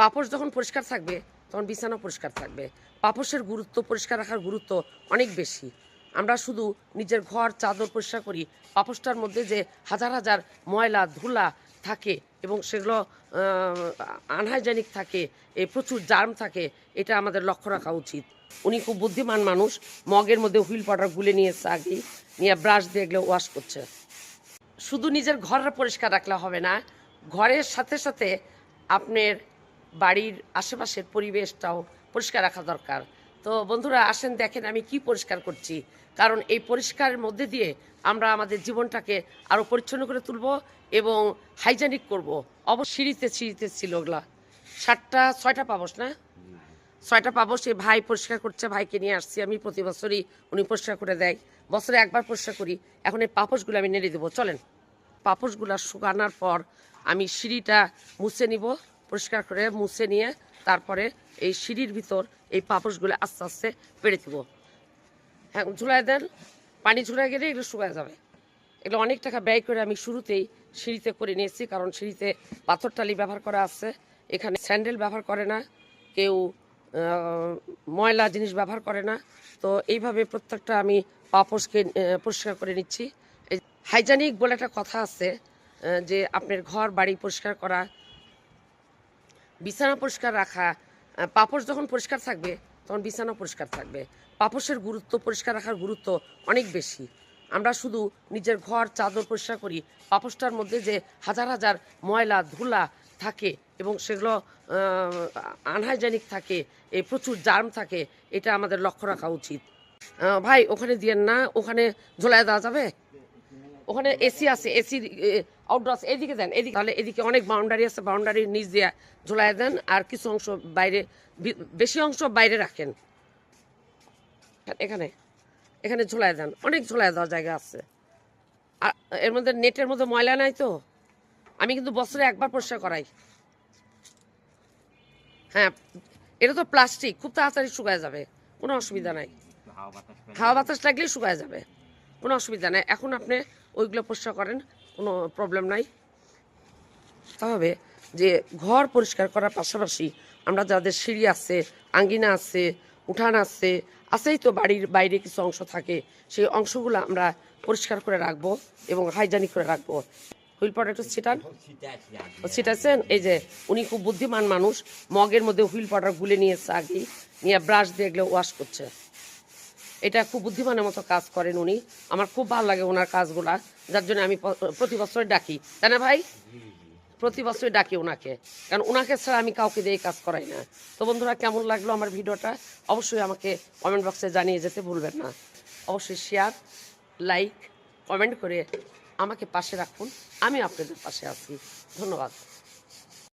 পাপোশ যখন পরিষ্কার থাকবে, তখন বিছানা পরিষ্কার থাকবে। পাপোশের গুরুত্ব, পরিষ্কার রাখার গুরুত্ব অনেক বেশি। আমরা শুধু নিজের ঘর, চাদর পরিষ্কার করি। পাপোশটার মধ্যে যে হাজার হাজার ময়লা, ধুলা থাকে এবং সেগুলো আনহাইজেনিক থাকে, এ প্রচুর জার্ম থাকে, এটা আমাদের লক্ষ্য রাখা উচিত। উনি খুব বুদ্ধিমান মানুষ, মগের মধ্যে হুইল পাউডার গুলে নিয়েছে আগেই নিয়ে ব্রাশ দিয়ে এগুলো ওয়াশ করছে। শুধু নিজের ঘরটা পরিষ্কার রাখলে হবে না, ঘরের সাথে সাথে আপনার বাড়ির আশেপাশের পরিবেশটাও পরিষ্কার রাখা দরকার। তো বন্ধুরা, আসেন দেখেন আমি কি পরিষ্কার করছি। কারণ এই পরিষ্কারের মধ্যে দিয়ে আমরা আমাদের জীবনটাকে আরও পরিচ্ছন্ন করে তুলব এবং হাইজেনিক করব। অবশ্য সিঁড়িতে সিঁড়িতে ছিল ওগুলা। সাতটা, ছয়টা পাবস না? ছয়টা পাবো সে ভাই পরিষ্কার করছে, ভাইকে নিয়ে আসছি আমি প্রতি বছরই, উনি পরিষ্কার করে দেয়। বছরে একবার পরিষ্কার করি। এখন এই পাপোশগুলো আমি নেড়ে দেবো। চলেন পাপোশগুলো শুকানোর পর আমি সিঁড়িটা মুছে নিব। পরিষ্কার করে মুছে নিয়ে তারপরে এই সিঁড়ির ভিতর এই পাপোশগুলো আস্তে আস্তে পেড়ে দিব। হ্যাঁ ঝুলাই দেন, পানি ঝুলাই গেলে এগুলো শুকায় যাবে। এগুলো অনেক টাকা ব্যয় করে আমি শুরুতেই সিঁড়িতে করে নিয়েছি, কারণ সিঁড়িতে পাথর টালি ব্যবহার করা আছে। এখানে স্যান্ডেল ব্যবহার করে না, কেউ ময়লা জিনিস ব্যবহার করে না। তো এইভাবে প্রত্যেকটা আমি পাপোশকে পরিষ্কার করে নিচ্ছি। হাইজানিক বলে একটা কথা আছে যে আপনার ঘর বাড়ি পরিষ্কার করা বিছানা পরিষ্কার রাখা পাপোশ যখন পরিষ্কার থাকবে, তখন বিছানা পরিষ্কার থাকবে। পাপোশের গুরুত্ব, পরিষ্কার রাখার গুরুত্ব অনেক বেশি। আমরা শুধু নিজের ঘর, চাদর পরিষ্কার করি, পাপোশটার মধ্যে যে হাজার হাজার ময়লা, ধুলা থাকে এবং সেগুলো আনহাইজেনিক থাকে এই প্রচুর জার্ম থাকে, এটা আমাদের লক্ষ্য রাখা উচিত। ভাই, ওখানে দিয়েন না, ওখানে ঝোলায় দেওয়া যাবে? ওখানে এসি আছে এসি আউটডোর এদিকে দেন এদিকে। তাহলে এদিকে অনেক বাউন্ডারি আছে বাউন্ডারির নিচ দিয়ে ঝোলায় দেন আর কিছু অংশ বাইরে বেশি অংশ বাইরে রাখেন। এখানে এখানে ঝোলায় দেন অনেক ঝোলায় দেওয়ার জায়গা আছে। আর এর মধ্যে নেটের মধ্যে ময়লা নাই তো? আমি কিন্তু বছরে একবার পরিষ্কার করাই। হ্যাঁ এটা তো প্লাস্টিক খুব তাড়াতাড়ি শুকায় যাবে কোনো অসুবিধা নাই। হাওয়া বাতাস লাগলেই শুকায় যাবে কোনো অসুবিধা নাই। এখন আপনি ওইগুলো পরিষ্কার করেন কোনো প্রবলেম নাই। তবে যে ঘর পরিষ্কার করার পাশাপাশি আমরা যাদের সিঁড়ি আছে, আঙ্গিনা আছে, উঠান আছে, আছেই তো বাড়ির বাইরে কিছু অংশ থাকে, সেই অংশগুলো আমরা পরিষ্কার করে রাখব এবং হাইজানিক করে রাখব। হুইল পাউডার একটু ছিটান। ছিটাচ্ছেন এই যে উনি খুব বুদ্ধিমান মানুষ, মগের মধ্যে হুইল পাউডার গুলে নিয়েছে আগেই, নিয়ে ব্রাশ দিয়ে এগুলো ওয়াশ করছে। এটা খুব বুদ্ধিমানের মতো কাজ করেন উনি। আমার খুব ভালো লাগে ওনার কাজগুলা, যার জন্য আমি প্রতি বছর ডাকি। তাই না ভাই? প্রতি বছরই ডাকি ওনাকে। কারণ ওনাকে ছাড়া আমি কাউকে দিয়ে কাজ করাই না। তো বন্ধুরা, কেমন লাগল আমার ভিডিওটা? অবশ্যই আমাকে কমেন্ট বক্সে জানিয়ে যেতে ভুলবেন না। অবশ্যই শেয়ার লাইক কমেন্ট করে আমাকে পাশে রাখুন। আমি আপনাদের পাশে আছি। ধন্যবাদ।